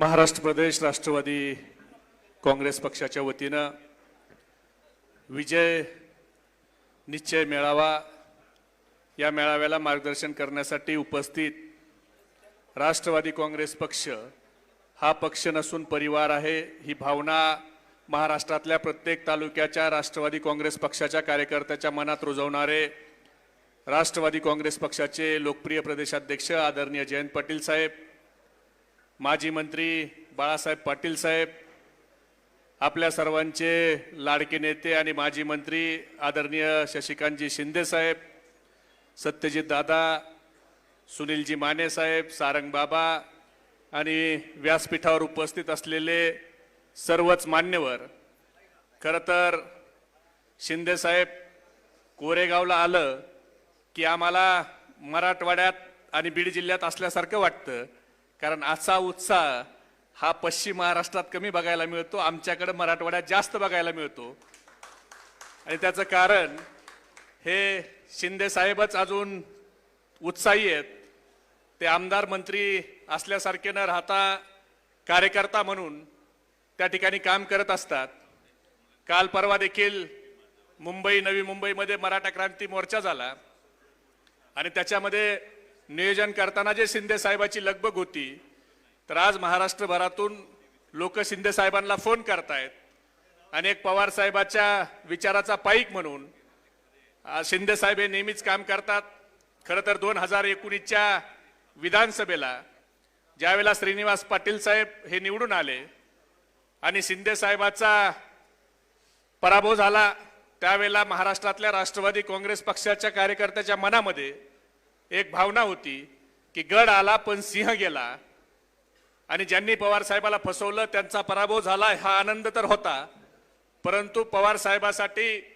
महाराष्ट्र प्रदेश राष्ट्रवादी काँग्रेस पक्षाच्या वतीनं विजय निश्चय मेळावा या मेळाव्याला मार्गदर्शन करण्यासाठी उपस्थित राष्ट्रवादी काँग्रेस पक्ष हा पक्ष नसून परिवार आहे. ही भावना महाराष्ट्रातल्या प्रत्येक तालुक्याच्या राष्ट्रवादी काँग्रेस पक्षाच्या कार्यकर्त्याच्या मनात रुजवणारे राष्ट्रवादी काँग्रेस पक्षाचे लोकप्रिय प्रदेशाध्यक्ष आदरणीय जयंत पाटील साहेब माजी मंत्री बाळासाहेब पाटील साहेब आपल्या सर्वांचे लाडके नेते आणि माजी मंत्री आदरणीय शशिकांतजी शिंदे साहेब सत्यजित दादा सुनीलजी माने साहेब सारंग बाबा आणि व्यासपीठावर उपस्थित असलेले सर्वच मान्यवर. खरं तर शिंदे साहेब कोरेगावला आलं की आम्हाला मराठवाड्यात आणि बीड जिल्ह्यात असल्यासारखं वाटतं. कारण असा उत्साह हा पश्चिम महाराष्ट्रात कमी बघायला मिळतो आमच्याकडे मराठवाड्यात जास्त बघायला मिळतो. आणि त्याचं कारण हे शिंदे साहेबच अजून उत्साही आहेत. ते आमदार मंत्री असल्यासारखे न राहता कार्यकर्ता म्हणून त्या ठिकाणी काम करत असतात. काल परवा देखील मुंबई नवी मुंबईमध्ये मराठा क्रांती मोर्चा झाला. आणि त्याच्यामध्ये नियोजन करताना जे शिंदे साहेबाची लगबग होती तर आज महाराष्ट्रभरातून लोक शिंदे साहेबांना फोन करतायत. आणि एक पवार साहेबाच्या विचाराचा पाईक म्हणून शिंदे साहेब हे नेहमीच काम करतात. खरं तर दोन हजार एकोणीसच्या विधानसभेला ज्यावेळेला श्रीनिवास पाटील साहेब हे निवडून आले आणि शिंदे साहेबाचा पराभव झाला त्यावेळेला महाराष्ट्रातल्या राष्ट्रवादी काँग्रेस पक्षाच्या कार्यकर्त्याच्या मनामध्ये एक भावना होती की गड आला पण सिंह गेला. आणि ज्यांनी पवार साहेबाला फसवलं त्यांचा पराभव झाला हा आनंद तर होता. परंतु पवार साहेबासाठी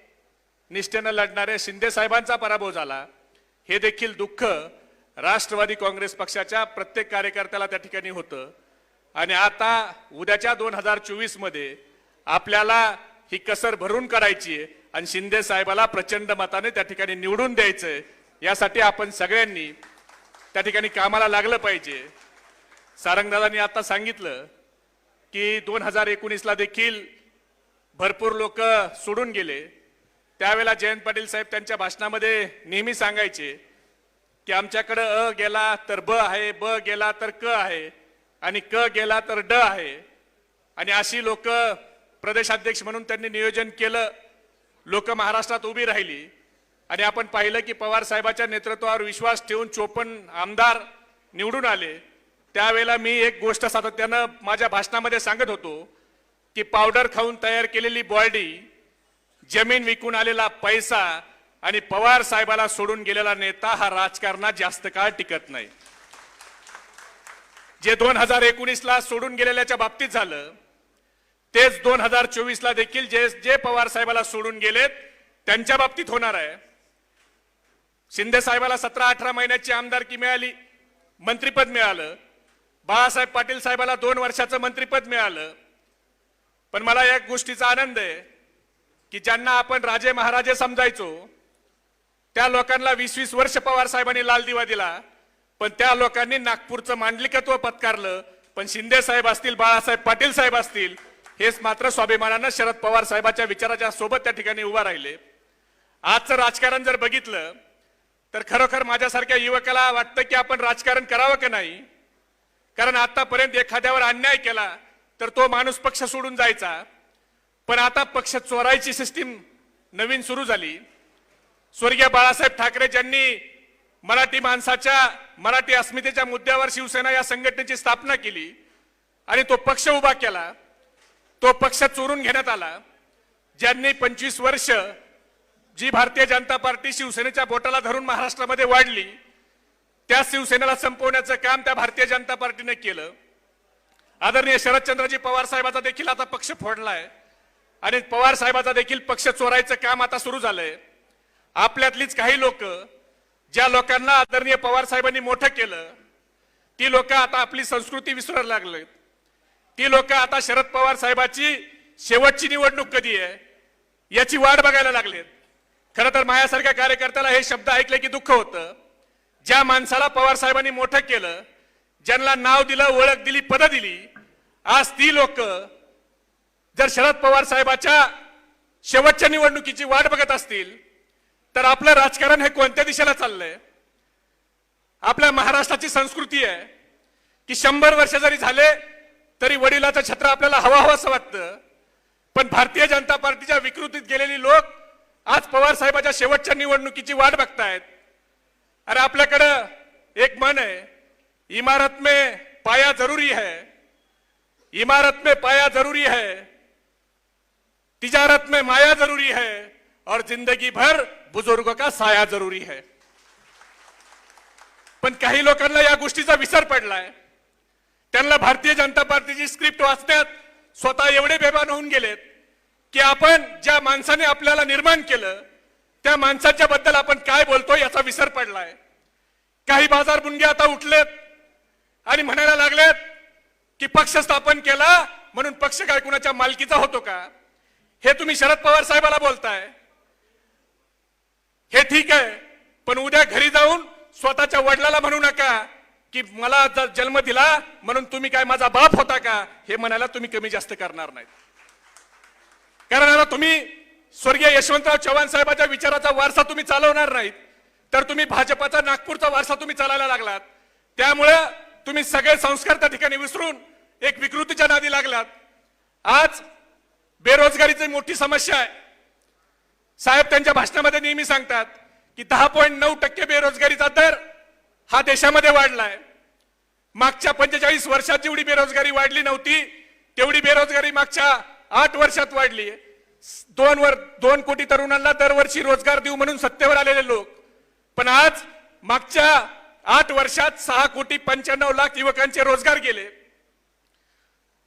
निष्ठेनं लढणाऱ्या शिंदे साहेबांचा पराभव झाला. हे देखील दुःख राष्ट्रवादी काँग्रेस पक्षाच्या प्रत्येक कार्यकर्त्याला त्या ठिकाणी होतं. आणि आता उद्याच्या दोन हजार चोवीसमध्ये आपल्याला ही कसर भरून काढायची आहे आणि शिंदे साहेबाला प्रचंड मताने त्या ठिकाणी निवडून द्यायचंय. यासाठी आपण सगळ्यांनी त्या ठिकाणी कामाला लागलं पाहिजे. सारंगदादांनी आता सांगितलं की दोन हजार एकोणीसला देखील भरपूर लोक सोडून गेले. त्यावेळेला जयंत पाटील साहेब त्यांच्या भाषणामध्ये नेहमी सांगायचे की आमच्याकडं अ गेला तर ब आहे ब गेला तर क आहे आणि क गेला तर ड आहे. आणि अशी लोक प्रदेशाध्यक्ष म्हणून त्यांनी नियोजन केलं. लोक महाराष्ट्रात उभी राहिली. आणि आपण पाहिलं की पवार साहेबाच्या नेतृत्वावर विश्वास ठेवून चोपन्न आमदार निवडून आले. त्यावेळेला मी एक गोष्ट सातत्यानं माझ्या भाषणामध्ये सांगत होतो की पावडर खाऊन तयार केलेली बॉडी जमीन विकून आलेला पैसा आणि पवार साहेबाला सोडून गेलेला नेता हा राजकारणात जास्त काळ टिकत नाही. जे दोन हजार एकोणीसला सोडून गेलेल्याच्या बाबतीत झालं तेच दोन हजार चोवीसला देखील जे जे पवार साहेबाला सोडून गेलेत त्यांच्या बाबतीत होणार आहे. शिंदे साहेबाला सतरा अठरा महिन्याची आमदारकी मिळाली मंत्रीपद मिळालं. बाळासाहेब पाटील साहेबाला दोन वर्षाचं मंत्रीपद मिळालं. पण मला एक गोष्टीचा आनंद आहे की ज्यांना आपण राजे महाराजे समजायचो त्या लोकांना वीस वीस वर्ष पवार साहेबांनी लाल दिवा दिला पण त्या लोकांनी नागपूरचं मांडलिकत्व पत्कारलं पण शिंदे साहेब असतील बाळासाहेब पाटील साहेब असतील हेच मात्र स्वाभिमानानं शरद पवार साहेबाच्या विचाराच्या सोबत त्या ठिकाणी उभा राहिले. आजचं राजकारण जर बघितलं तर खरोखर माझ्यासारख्या युवकाला वाटतं की आपण राजकारण करावं का नाही? कारण आतापर्यंत एखाद्यावर अन्याय केला तर तो माणूस पक्ष सोडून जायचा. पण आता पक्ष चोरायची सिस्टीम नवीन सुरू झाली. स्वर्गीय बाळासाहेब ठाकरे ज्यांनी मराठी माणसाच्या मराठी अस्मितेच्या मुद्द्यावर शिवसेना या संघटनेची स्थापना केली आणि तो पक्ष उभा केला तो पक्ष चोरून घेण्यात आला. ज्यांनी पंचवीस वर्ष जी भारतीय जनता पार्टी शिवसेनेच्या बोटाला धरून महाराष्ट्रामध्ये वाढली त्या शिवसेनेला संपवण्याचं काम त्या भारतीय जनता पार्टीने केलं. आदरणीय शरदचंद्रजी पवार साहेबाचा देखील आता पक्ष फोडलाय आणि पवार साहेबाचा देखील पक्ष चोरायचं काम आता सुरू झालंय. आपल्यातलीच काही लोक ज्या लोकांना आदरणीय पवार साहेबांनी मोठं केलं ती लोक आता आपली संस्कृती विसरायला लागलेत. ती लोक आता शरद पवार साहेबाची शेवटची निवडणूक कधी आहे याची वाट बघायला लागलेत. खरं तर माझ्यासारख्या कार्यकर्त्याला हे शब्द ऐकले की दुःख होतं. ज्या माणसाला पवार साहेबांनी मोठं केलं ज्यांना नाव दिलं ओळख दिली पद दिली आज ती लोक जर शरद पवार साहेबाच्या शेवटच्या निवडणुकीची वाट बघत असतील तर आपलं राजकारण हे कोणत्या दिशेला चाललंय? आपल्या महाराष्ट्राची संस्कृती आहे की शंभर वर्ष जरी झाले तरी वडिलाचं छत्र आपल्याला हवा हवं वाटतं. पण भारतीय जनता पार्टीच्या विकृतीत गेलेली लोक आज पवार साहेबाच्या शेवटच्या निवडणुकीची वाट बघतायत. अरे आपल्याकडं एक मन आहे. इमारत में पाया जरुरी है. इमारत में पाया जरुरी है. तिजारत में माया जरूरी है. और जिंदगी भर बुजुर्गों का साया जरुरी है. पण काही लोकांना या गोष्टीचा विसर पडलाय. त्यांना भारतीय जनता पार्टीची स्क्रिप्ट वाचण्यात स्वतः एवढे बेभान होऊन गेलेत. की आपण ज्या माणसाने आपल्याला निर्माण केलं त्या माणसाच्या बद्दल आपण काय बोलतो याचा विसर पडलाय. काही बाजार बुंगे आता उठलेत आणि म्हणायला लागलेत की पक्ष स्थापन केला म्हणून पक्ष काय कुणाच्या मालकीचा होतो का? हे तुम्ही शरद पवार साहेबाला बोलताय. हे ठीक आहे पण उद्या घरी जाऊन स्वतःच्या वडिलाला म्हणू नका की मला जन्म दिला म्हणून तुम्ही काय माझा बाप होता का? हे म्हणायला तुम्ही कमी जास्त करणार नाहीत. कारण आता तुम्ही स्वर्गीय यशवंतराव चव्हाण साहेबांच्या विचाराचा वारसा तुम्ही चालवणार नाहीत. तर तुम्ही भाजपाचा नागपूरचा वारसा तुम्ही चालायला लागलात. त्यामुळं तुम्ही सगळे संस्कार त्या ठिकाणी विसरून एक विकृतीच्या नादी लागलात. आज बेरोजगारीची मोठी समस्या आहे. साहेब त्यांच्या भाषणामध्ये नेहमी सांगतात की दहा पॉईंट नऊ टक्के बेरोजगारीचा दर हा देशामध्ये वाढलाय. मागच्या पंचेचाळीस वर्षात जेवढी बेरोजगारी वाढली नव्हती तेवढी बेरोजगारी मागच्या आठ वर्षात वाढली दोन वर दोन कोटी तरुणांना दरवर्षी रोजगार देऊ म्हणून सत्तेवर आलेले लोक. पण आज मागच्या आठ वर्षात सहा कोटी पंच्याण्णव लाख युवकांचे रोजगार गेले.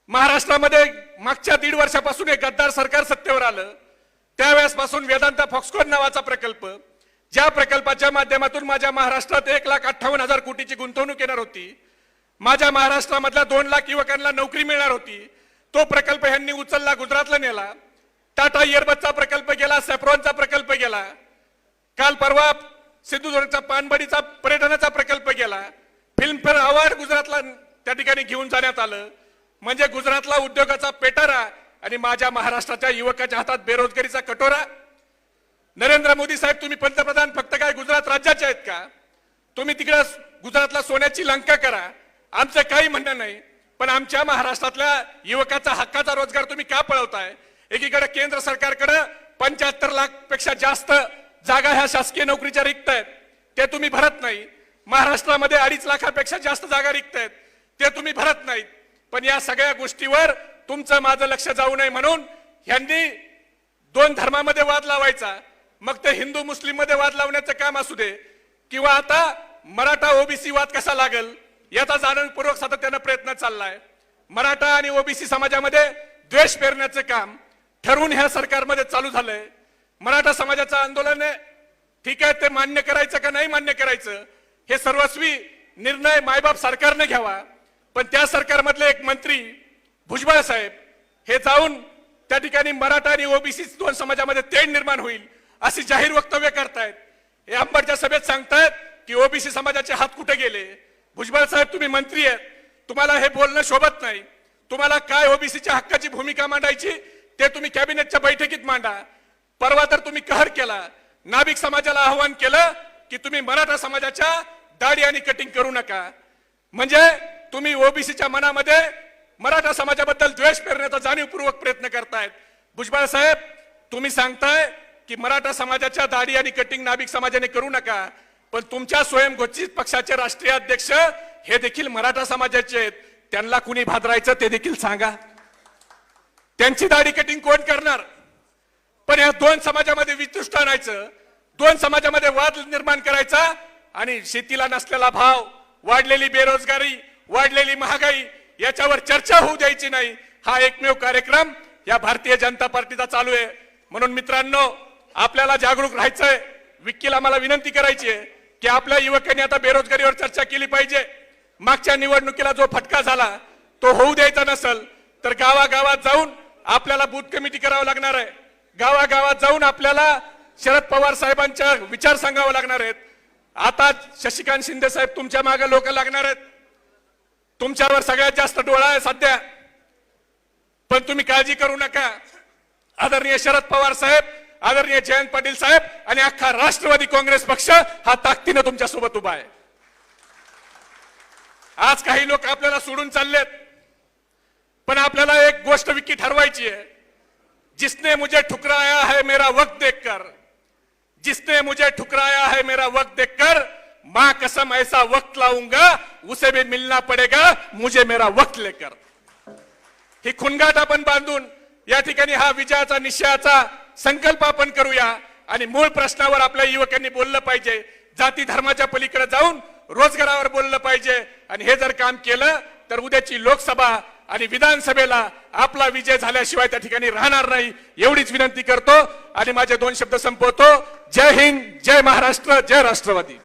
महाराष्ट्रामध्ये मागच्या दीड वर्षापासून एक गद्दार सरकार सत्तेवर आलं. त्यावेळेसपासून वेदांता फॉक्सकॉन नावाचा प्रकल्प. ज्या प्रकल्पाच्या माध्यमातून माझ्या महाराष्ट्रात एक लाख अठ्ठावन्न हजार कोटीची गुंतवणूक येणार होती. माझ्या महाराष्ट्रामधल्या दोन लाख युवकांना नोकरी मिळणार होती. तो प्रकल्प ह्यांनी उचलला गुजरातला नेला. टाटा इयरबसचा प्रकल्प गेला सेफ्रॉनचा प्रकल्प गेला. काल परवा सिंधुदुर्गचा पानबडीचा पर्यटनाचा प्रकल्प गेला. फिल्मफेअर अवॉर्ड गुजरातला त्या ठिकाणी घेऊन जाण्यात आलं. म्हणजे गुजरातला उद्योगाचा पेटारा आणि माझ्या महाराष्ट्राच्या युवकाच्या हातात बेरोजगारीचा कटोरा. नरेंद्र मोदी साहेब तुम्ही पंतप्रधान फक्त काय गुजरात राज्याचे आहेत का? तुम्ही तिकडे गुजरातला सोन्याची लंका करा. आमचं काही म्हणणं नाही. पण आमच्या महाराष्ट्रातल्या युवकाचा हक्काचा रोजगार तुम्ही का पळवताय? एकीकडे केंद्र सरकारकडे पंच्याहत्तर लाखपेक्षा जास्त जागा ह्या शासकीय नोकरीच्या रिक्त आहेत ते तुम्ही भरत नाही. महाराष्ट्रामध्ये अडीच लाखापेक्षा जास्त जागा रिक्त आहेत ते तुम्ही भरत नाहीत. पण या सगळ्या गोष्टीवर तुमचं माझं लक्ष जाऊ नये म्हणून ह्यांनी दोन धर्मामध्ये वाद लावायचा. मग ते हिंदू मुस्लिममध्ये वाद लावण्याचं काम असू दे. किंवा आता मराठा ओबीसी वाद कसा लागल? याचा जाणीवपूर्वक सातत्यानं प्रयत्न चाललाय. मराठा आणि ओबीसी समाजामध्ये द्वेष पेरण्याचं काम ठरवून ह्या सरकारमध्ये चालू झालंय. मराठा समाजाचं आंदोलन आहे. ठीक आहे ते मान्य करायचं का नाही मान्य करायचं हे सर्वस्वी निर्णय मायबाप सरकारने घ्यावा. पण त्या सरकारमधले एक मंत्री भुजबळ साहेब हे जाऊन त्या ठिकाणी मराठा आणि ओबीसी दोन समाजामध्ये तेढ निर्माण होईल अशी जाहीर वक्तव्य करतायत. हे अंबडच्या सभेत सांगतायत की ओबीसी समाजाचे हात कुठे गेले? भुजबळ साहेब तुम्ही मंत्री आहेत. तुम्हाला हे बोलणं शोभत नाही. तुम्हाला काय ओबीसीच्या हक्काची भूमिका मांडायची ते तुम्ही कॅबिनेटच्या बैठकीत मांडा. परवा तर तुम्ही कहर केला. नाभिक समाजाला आव्हान केलं की तुम्ही मराठा समाजाच्या दाढी आणि कटिंग करू नका. म्हणजे तुम्ही ओबीसीच्या मनामध्ये मराठा समाजाबद्दल द्वेष पेरण्याचा जाणीवपूर्वक प्रयत्न करतायत. भुजबळ साहेब तुम्ही सांगताय की मराठा समाजाच्या दाढी आणि कटिंग नाभिक समाजाने करू नका. पण तुमच्या स्वयंघोषित पक्षाचे राष्ट्रीय अध्यक्ष हे देखील मराठा समाजाचे आहेत. त्यांना कुणी भादरायचं ते देखील सांगा. त्यांची दाढी कटिंग कोण करणार? पण या दोन समाजामध्ये वितुष्ट आणायचं दोन समाजामध्ये वाद निर्माण करायचा आणि शेतीला नसलेला भाव वाढलेली बेरोजगारी वाढलेली महागाई याच्यावर चर्चा होऊ द्यायची नाही. हा एकमेव कार्यक्रम या भारतीय जनता पार्टीचा चालू आहे. म्हणून मित्रांनो आपल्याला जागरूक राहायचंय. विक्कीला मला विनंती करायची आहे. की आपल्या युवकांनी आता बेरोजगारीवर चर्चा केली पाहिजे. मागच्या निवडणुकीला जो फटका झाला तो होऊ द्यायचा नसल तर गावागावात जाऊन आपल्याला बूथ कमिटी करावं लागणार आहे. गावागावात जाऊन आपल्याला शरद पवार साहेबांच्या विचार सांगावं लागणार आहेत. आता शशिकांत शिंदे साहेब तुमच्या मागे लोक लागणार आहेत. तुमच्यावर सगळ्यात जास्त डोळा आहे सध्या. पण तुम्ही काळजी करू नका. आदरणीय शरद पवार साहेब आदरणीय जयंत पाटील साहेब आणि अख्खा राष्ट्रवादी काँग्रेस पक्ष हा ताकदीनं तुमच्यासोबत उभा आहे. आज काही लोक आपल्याला सोडून चाललेत पण आपल्याला एक गोष्ट विकी ठरवायची आहे. जिसने मुझे ठुकराया है मेरा वक्त देखकर जिसने मुझे ठुकराया है मेरा वक्त देखकर मां कसम ऐसा वक्त लाऊंगा उसे भी मिलना पड़ेगा मुझे मेरा वक्त लेकर। ही खुणगाट आपण बांधून या ठिकाणी हा विजयाचा निश्चयाचा संकल्प आपण करूया. आणि मूळ प्रश्नावर आपल्या युवकांनी बोललं पाहिजे. जाती धर्माच्या पलीकडे जाऊन रोजगारावर बोललं पाहिजे. आणि हे जर काम केलं तर उद्याची लोकसभा आणि विधानसभेला आपला विजय झाल्याशिवाय त्या ठिकाणी राहणार नाही एवढीच विनंती करतो. आणि माझे दोन शब्द संपवतो. जय हिंद जय महाराष्ट्र जय राष्ट्रवादी.